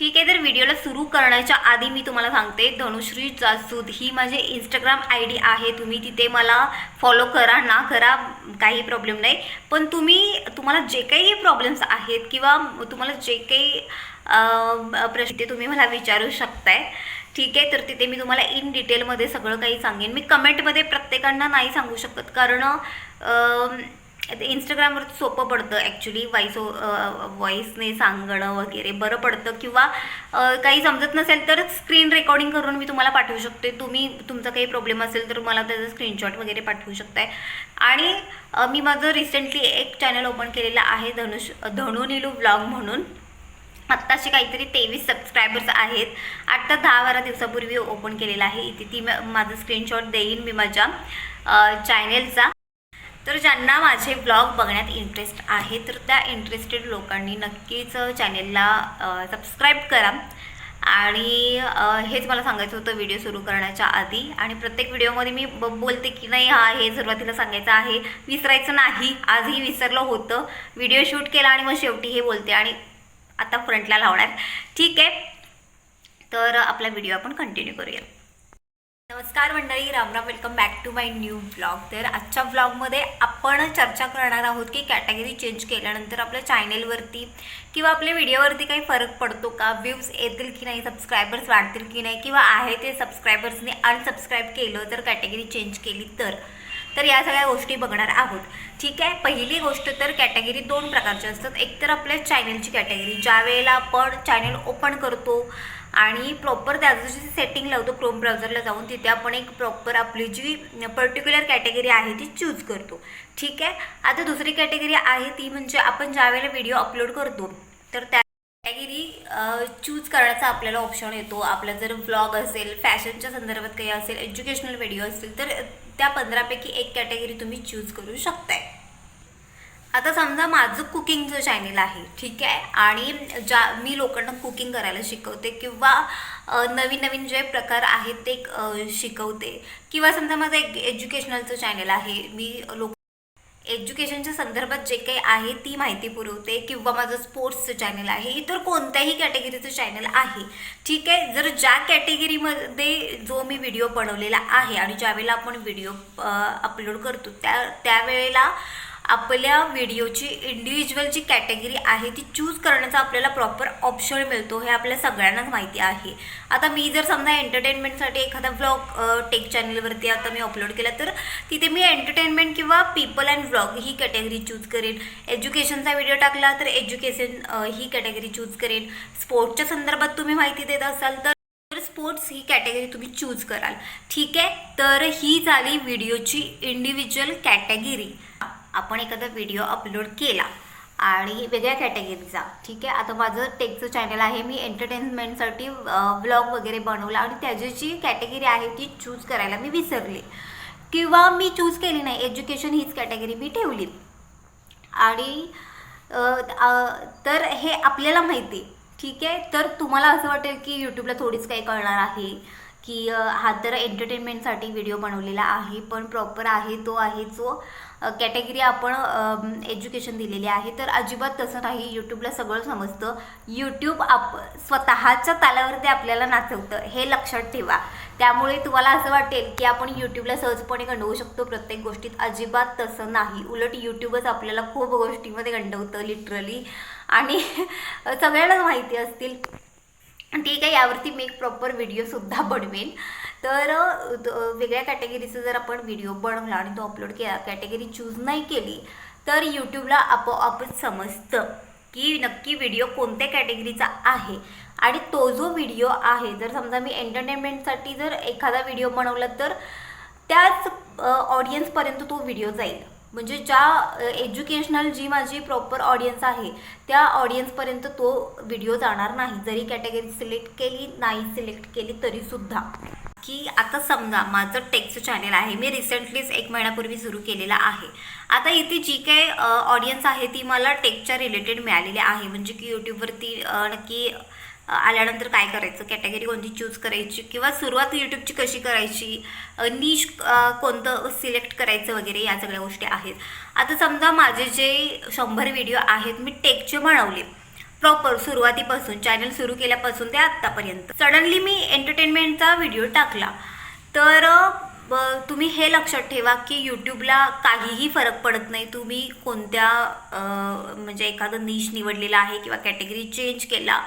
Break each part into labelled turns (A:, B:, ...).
A: ठीक आहे तर व्हिडिओला सुरू करण्याच्या आधी मी तुम्हाला सांगते धनुश्री जासूद ही माझी इंस्टाग्राम आय डी आहे. तुम्ही तिथे मला फॉलो करा ना करा काही प्रॉब्लेम नाही. पण तुम्ही तुम्हाला जे काही प्रॉब्लेम्स आहेत किंवा तुम्हाला जे काही प्रश्न ते तुम्ही मला विचारू शकताय. ठीक आहे तर तिथे मी तुम्हाला इन डिटेलमध्ये सगळं काही सांगेन. मी कमेंटमध्ये प्रत्येकांना नाही सांगू शकत. कारण ते इंस्टाग्रामवर सोपं पडतं ॲक्च्युली व्हॉइस व्हॉईसने सांगणं वगैरे बरं पडतं. किंवा काही समजत नसेल तर स्क्रीन रेकॉर्डिंग करून मी तुम्हाला पाठवू शकते. तुम्ही तुमचा काही प्रॉब्लेम असेल तर मला त्याचा स्क्रीनशॉट वगैरे पाठवू शकताय. आणि मी माझं रिसेंटली एक चॅनल ओपन केलेलं आहे धनुष धनु निलू ब्लॉग म्हणून. आत्ताचे काहीतरी तेवीस सबस्क्रायबर्स आहेत. आत्ता दहा बारा दिवसापूर्वी ओपन केलेलं आहे. इथे ती माझं स्क्रीनशॉट देईन मी माझ्या चॅनेलचा तर ज्यांना माझे ब्लॉग बघण्यात इंटरेस्ट आहे तर त्या इंटरेस्टेड लोकांनी नक्कीच चॅनेलला सबस्क्राईब करा. आणि हेच मला सांगायचं होतं व्हिडिओ सुरू करण्याच्या आधी. आणि प्रत्येक व्हिडिओमध्ये मी ब बोलते की नाही हा हे सुरुवातीला सांगायचं आहे विसरायचं नाही. आजही विसरलं होतं. व्हिडिओ शूट केला आणि मग शेवटी हे बोलते. आणि आता फ्रंटला लावणार. ठीक आहे? तर आपला व्हिडिओ आपण कंटिन्यू करूया नमस्कार मंडळी रामराम welcome back to my new blog तर आजच्या ब्लॉगमध्ये आपण चर्चा करणार आहोत की कॅटेगरी चेंज केल्यानंतर आपल्या चॅनेलवरती किंवा आपल्या व्हिडिओवरती काही फरक पडतो का? व्ह्यूज येतील की नाही? सबस्क्रायबर्स वाढतील की नाही? किंवा आहे ते सबस्क्रायबर्सने अनसबस्क्राईब केलं तर कॅटेगरी चेंज केली तर? तर या सगळ्या गोष्टी बघणार आहोत. ठीक आहे? पहिली गोष्ट तर कॅटेगरी दोन प्रकारच्या असतात. एक तर आपल्या चॅनलची कॅटेगरी ज्या वेळेला आपण चॅनल ओपन करतो आणि प्रॉपर त्याचं जे सेटिंग लावतो क्रोम ब्राउझरला जाऊन तिथे आपण एक प्रॉपर आपली जी पर्टिक्युलर कॅटेगरी आहे ती चूज करतो. ठीक आहे? आता दुसरी कॅटेगरी आहे ती म्हणजे आपण ज्यावेळेला व्हिडिओ अपलोड करतो तर त्या कॅटेगरी चूज करण्याचा आपल्याला ऑप्शन येतो. आपला जर ब्लॉग असेल फॅशनच्या संदर्भात काही असेल एज्युकेशनल व्हिडिओ असतील तर त्या पंधरापैकी एक कॅटेगरी तुम्ही चूज करू शकताय. आता समजा माझं कुकिंगचं चॅनेल आहे ठीक आहे? आणि ज्या मी लोकांना कुकिंग करायला शिकवते किंवा नवीन नवीन जे प्रकार आहेत ते शिकवते. किंवा समजा माझं एक एज्युकेशनलचं चॅनेल आहे मी लोक एज्युकेशनच्या संदर्भात जे काही आहे ती माहिती पुरवते किंवा माझं स्पोर्ट्सचं चॅनल आहे इतर कोणत्याही कॅटेगरीचं चॅनल आहे. ठीक आहे? जर ज्या कॅटेगरीमध्ये जो मी व्हिडिओ बनवलेला आहे आणि ज्यावेळेला आपण व्हिडिओ अपलोड करतो त्या त्यावेळेला आपल्या व्हिडिओची इंडिव्हिज्युअल जी कॅटेगरी आहे ती चूज करण्याचा आपल्याला प्रॉपर ऑप्शन मिळतो हे आपल्या सगळ्यांनाच माहिती आहे. आता मी जर समजा एंटरटेनमेंटसाठी एखादा व्लॉग टेक चॅनलवरती आता मी अपलोड केला तर तिथे मी एंटरटेनमेंट किंवा पीपल अँड व्लॉग ही कॅटेगरी चूज करेन. एज्युकेशनचा व्हिडिओ टाकला तर एज्युकेशन ही कॅटेगरी चूज करेन. स्पोर्ट्सच्या संदर्भात तुम्ही माहिती देत असाल तर तर स्पोर्ट्स ही कॅटेगरी तुम्ही चूज कराल. ठीक आहे? तर ही झाली व्हिडिओची इंडिव्हिज्युअल कॅटेगरी आपण एखादा व्हिडिओ अपलोड केला आणि वेगळ्या कॅटेगरीचा ठीक आहे? आता माझं टेकचं चॅनल आहे. मी एंटरटेनमेंटसाठी व्लॉग वगैरे बनवला आणि त्याची जी कॅटेगरी आहे ती चूज करायला मी विसरले. किंवा मी चूज केली नाही. एज्युकेशन हीच कॅटेगरी मी ठेवली. आणि तर हे आपल्याला माहिती आहे. ठीक आहे? तर तुम्हाला असं वाटेल की यूट्यूबला थोडीच काही कळणार आहे. की हा तर एंटरटेनमेंटसाठी व्हिडिओ बनवलेला आहे पण प्रॉपर आहे तो आहे जो कॅटेगरी आपण एज्युकेशन दिलेली आहे. तर अजिबात तसं नाही. यूट्यूबला सगळं समजतं. यूट्यूब आप स्वतःच्या तालावरती आपल्याला नाचवतं. हे लक्षात ठेवा. त्यामुळे तुम्हाला असं वाटेल की आपण यूट्यूबला सहजपणे गंडवू शकतो प्रत्येक गोष्टीत. अजिबात तसं नाही. उलट यूट्यूबच आपल्याला खूप गोष्टीमध्ये गंडवतं लिटरली आणि सगळ्यांनाच माहिती असतील. ठीक आहे यावरती मी एक प्रॉपर व्हिडिओसुद्धा बनवेन. तर वेगळ्या कॅटेगरीचा जर आपण व्हिडिओ बनवला आणि तो अपलोड केला कॅटेगरी चूज नाही केली तर यूट्यूबला आपोआपच समजतं की नक्की व्हिडिओ कोणत्या कॅटेगरीचा आहे. आणि तो जो व्हिडिओ आहे जर समजा मी एंटरटेनमेंटसाठी जर एखादा व्हिडिओ बनवला तर त्याच ऑडियन्सपर्यंत तो व्हिडिओ जाईल. म्हणजे ज्या एज्युकेशनल जी माझी प्रॉपर ऑडियन्स आहे त्या ऑडियन्सपर्यंत तो व्हिडिओ जाणार नाही. जरी कॅटेगरी सिलेक्ट केली नाही सिलेक्ट केली तरीसुद्धा की आता समजा माझं टेक्स्ट चॅनल आहे मी रिसेंटलीच एक महिन्यापूर्वी सुरू केलेला आहे. आता इथे जी काही ऑडियन्स आहे ती मला टेकच्या रिलेटेड मिळालेली आहे. म्हणजे की यूट्यूबवरती नक्की आल्यानंतर काय करायचं? कॅटेगरी कोणती चूज करायची? किंवा सुरुवात यूट्यूबची कशी करायची? नीश कोणतं सिलेक्ट करायचं वगैरे या सगळ्या गोष्टी आहेत. आता समजा माझे जे शंभर व्हिडिओ आहेत मी टेकचे बनवले. प्रॉपर सुरुवातीपासून चॅनल सुरू केल्यापासून ते आत्तापर्यंत. सडनली मी एंटरटेनमेंटचा व्हिडिओ टाकला. तर तुम्ही हे लक्षात ठेवा की यूट्यूबला काहीही फरक पडत नाही. तुम्ही कोणत्या म्हणजे एखादं निश निवडलेला आहे किंवा कॅटेगरी चेंज केला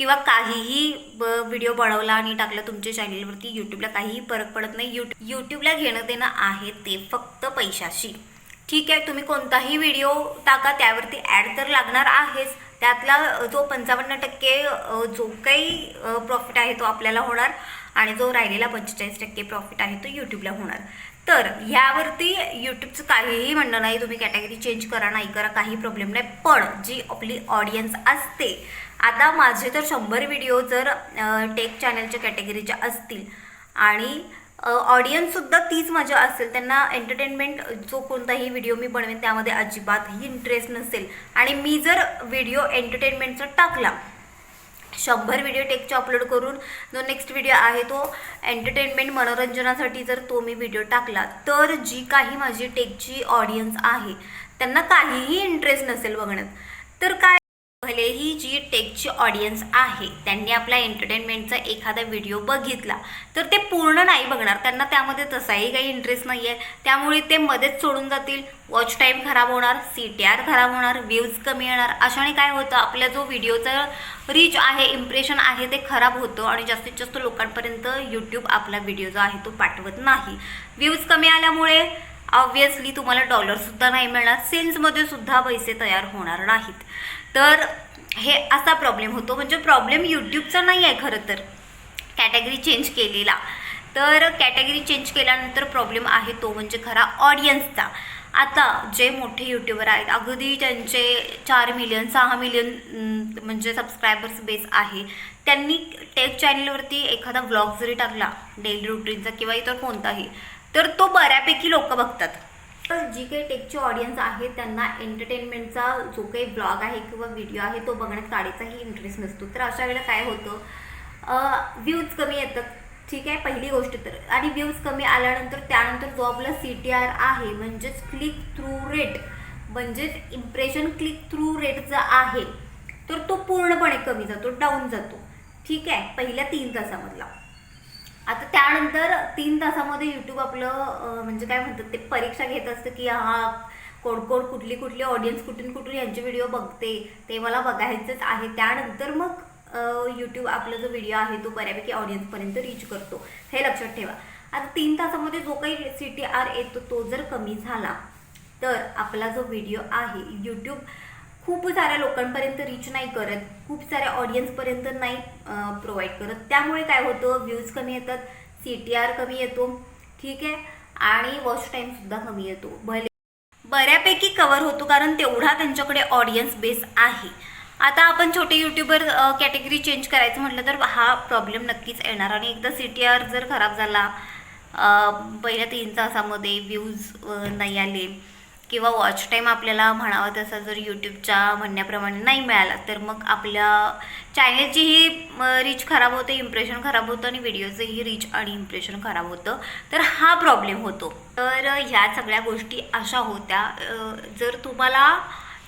A: किंवा काहीही ब- व्हिडिओ बनवला आणि टाकला तुमच्या चॅनेलवरती यूट्यूबला काहीही फरक पडत नाही. यूट यूट्यूबला घेणं देणं आहे ते फक्त पैशाशी. ठीक आहे तुम्ही कोणताही व्हिडिओ टाका त्यावरती ॲड तर लागणार आहेच. त्यातला जो पंचावन्न टक्के जो काही प्रॉफिट आहे तो आपल्याला होणार. आणि जो राहिलेला पंचेचाळीस टक्के प्रॉफिट आहे तो यूट्यूबला होणार. तर ह्यावरती यूट्यूबचं काहीही म्हणणं नाही तुम्ही कॅटेगरी चेंज करा नाही करा काही प्रॉब्लेम नाही. पण जी आपली ऑडियन्स असते आता माझे तर शंभर व्हिडिओ जर टेक चॅनलच्या कॅटेगरीच्या असतील आणि ऑडियन्ससुद्धा तीच माझ्या असेल त्यांना एंटरटेनमेंट जो कोणताही व्हिडिओ मी बनवेन त्यामध्ये अजिबातही इंटरेस्ट नसेल. आणि मी जर व्हिडिओ एंटरटेनमेंटचा टाकला शंभर व्हिडिओ टेकचे अपलोड करून जो नेक्स्ट व्हिडिओ आहे तो एंटरटेनमेंट मनोरंजनासाठी जर तो मी व्हिडिओ टाकला तर जी काही माझी टेकची ऑडियन्स आहे त्यांना काहीही इंटरेस्ट नसेल बघण्यात. तर काय भलेही जी टेकची ऑडियन्स आहे त्यांनी आपला एंटरटेनमेंटचा एखादा व्हिडिओ बघितला तर ते पूर्ण नाही बघणार. त्यांना त्यामध्ये तसाही काही इंटरेस्ट नाही आहे त्यामुळे ते मध्येच सोडून जातील. वॉच टाईम खराब होणार सी टी आर खराब होणार व्ह्यूज कमी येणार. अशाने काय होतं आपला जो व्हिडिओचा रीच आहे इम्प्रेशन आहे ते खराब होतं आणि जास्तीत जास्त लोकांपर्यंत यूट्यूब आपला व्हिडिओ जो आहे तो पाठवत नाही. व्ह्यूज कमी आल्यामुळे ऑब्वियसली तुम्हाला डॉलरसुद्धा नाही मिळणार. सेल्समध्ये सुद्धा पैसे तयार होणार नाहीत. तर हे असा प्रॉब्लेम होतो. म्हणजे प्रॉब्लेम यूट्यूबचा नाही आहे खरं तर. कॅटेगरी चेंज केलेला. तर कॅटेगरी चेंज केल्यानंतर प्रॉब्लेम आहे तो म्हणजे खरा ऑडियन्सचा आता जे मोठे यूट्यूबर आहेत अगदी त्यांचे चार मिलियन सहा मिलियन म्हणजे सबस्क्रायबर्स बेस आहे त्यांनी टेक चॅनलवरती एखादा ब्लॉग जरी टाकला डेली रुटीनचा किंवा इतर कोणताही तर तो बऱ्यापैकी लोक बघतात. तर जी काही टेकची ऑडियन्स आहे त्यांना एंटरटेनमेंटचा जो काही ब्लॉग आहे किंवा व्हिडिओ आहे तो बघण्यात काढायचाही इंटरेस्ट नसतो. तर अशा वेळेला काय होतं? व्ह्यूज कमी येतात. ठीक आहे? पहिली गोष्ट तर. आणि व्ह्यूज कमी आल्यानंतर त्यानंतर जो आपला सी टी आर आहे. म्हणजेच क्लिक थ्रू रेट म्हणजेच इम्प्रेशन क्लिक थ्रू रेट जो आहे तर तो पूर्णपणे कमी जातो डाऊन जातो. ठीक आहे? पहिल्या तीन तासामधला. आता त्यानंतर तीन तासामध्ये यूट्यूब आपलं म्हणजे काय म्हणतात ते परीक्षा घेत असतं की हा कोण कोण कुठली कुठली ऑडियन्स कुठून कुठून यांचे व्हिडिओ बघते ते मला बघायचंच आहे. त्यानंतर मग यूट्यूब आपला जो व्हिडिओ आहे तो बऱ्यापैकी ऑडियन्सपर्यंत रीच करतो. हे लक्षात ठेवा. आता तीन तासामध्ये जो काही सी टी आर येतो तो जर कमी झाला तर आपला जो व्हिडिओ आहे यूट्यूब खूप साऱ्या लोकांपर्यंत रीच नाही करत खूप साऱ्या ऑडियन्सपर्यंत नाही प्रोव्हाइड करत. त्यामुळे काय होतं व्ह्यूज कमी येतात सी टी आर कमी येतो ठीक आहे? आणि वॉच टाईमसुद्धा कमी येतो. भले बऱ्यापैकी कवर होतो कारण तेवढा त्यांच्याकडे ऑडियन्स बेस आहे. आता आपण छोटे यूट्यूबर कॅटेगरी चेंज करायचं म्हटलं तर हा प्रॉब्लेम नक्कीच येणार. आणि एकदा सी टी आर जर खराब झाला पहिल्या तीन तासामध्ये व्ह्यूज नाही आले किंवा वॉच टाईम आपल्याला म्हणावा तसा जर यूट्यूबच्या म्हणण्याप्रमाणे नाही मिळाला तर मग आपल्या चॅनेलचीही रीच खराब होते इम्प्रेशन खराब होतं आणि व्हिडिओचंही रीच आणि इम्प्रेशन खराब होतं तर हा प्रॉब्लेम होतो. तर ह्या सगळ्या गोष्टी अशा होत्या. जर तुम्हाला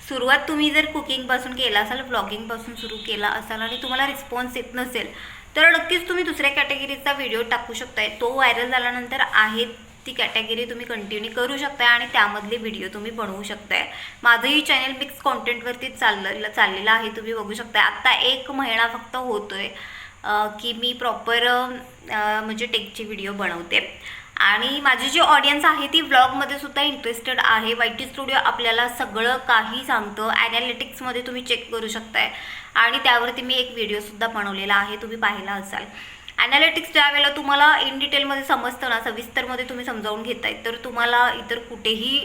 A: सुरुवात तुम्ही जर कुकिंगपासून केला असाल ब्लॉगिंगपासून सुरू केला असाल आणि तुम्हाला रिस्पॉन्स येत नसेल तर नक्कीच तुम्ही दुसऱ्या कॅटेगरीचा व्हिडिओ टाकू शकताय. तो व्हायरल झाल्यानंतर आहे ती कॅटेगरी तुम्ही कंटिन्यू करू शकताय आणि त्यामधले व्हिडिओ तुम्ही बनवू शकताय. माझंही चॅनल मिक्स कॉन्टेंटवरती चाललेलं चाललेलं आहे तुम्ही बघू शकताय. आत्ता एक महिना फक्त होतोय की मी प्रॉपर म्हणजे टेकचे व्हिडिओ बनवते. आणि माझी जी ऑडियन्स आहे ती व्लॉगमध्ये सुद्धा इंटरेस्टेड आहे. वाय टी स्टुडिओ आपल्याला सगळं काही सांगतं. ॲनालिटिक्समध्ये तुम्ही चेक करू शकताय. आणि त्यावरती मी एक व्हिडिओसुद्धा बनवलेला आहे तुम्ही पाहिला असाल. ॲनालिटिक्स ज्यावेळेला तुम्हाला इन डिटेलमध्ये समजतं ना सविस्तरमध्ये तुम्ही समजावून घेताय तर तुम्हाला इतर कुठेही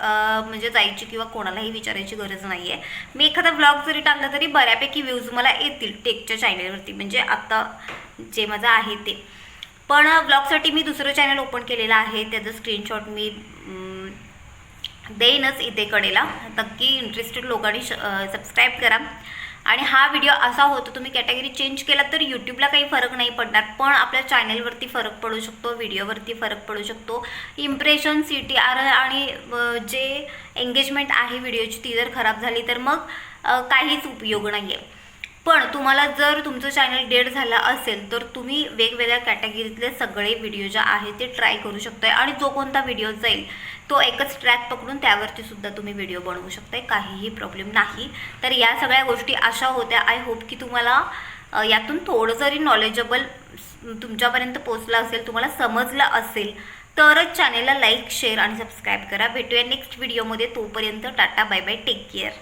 A: म्हणजे जायची किंवा कोणालाही विचारायची गरज नाही आहे मी एखादा ब्लॉग जरी टाकला तरी बऱ्यापैकी व्ह्यूज मला येतील टेकच्या चॅनेलवरती म्हणजे आत्ता जे माझं आहे ते. पण ब्लॉगसाठी मी दुसरं चॅनल ओपन केलेलं आहे त्याचं स्क्रीनशॉट मी देईनच इथे कडेला. नक्की इंटरेस्टेड लोकांनी सबस्क्राईब करा. आणि हा व्हिडिओ असा होतो तुम्ही कॅटेगरी चेंज केला तर यूट्यूबला काही फरक नाही पडणार पण आपल्या चॅनेलवरती फरक पडू शकतो व्हिडिओवरती फरक पडू शकतो. इम्प्रेशन सी टी आर आणि जे एंगेजमेंट आहे व्हिडिओची ती जर खराब झाली तर मग काहीच उपयोग नाही आहे पण तुम्हाला जर तुमचं चॅनल डेड झालं असेल तर तुम्ही वेगवेगळ्या कॅटेगरीतले सगळे व्हिडिओ जे आहेत ते ट्राय करू शकताय. आणि जो कोणता व्हिडिओ जाईल तो एकच ट्रॅक पकडून त्यावरती सुद्धा तुम्ही व्हिडिओ बनवू शकताय. काहीही प्रॉब्लेम नाही. तर या सगळ्या गोष्टी अशा होत्या. आय होप की तुम्हाला यातून थोडं जरी नॉलेजेबल तुमच्यापर्यंत पोचलं असेल तुम्हाला समजलं असेल तरच चॅनेलला लाईक शेअर आणि सबस्क्राईब करा. भेटूया नेक्स्ट व्हिडिओमध्ये तोपर्यंत ta-ta bye bye take care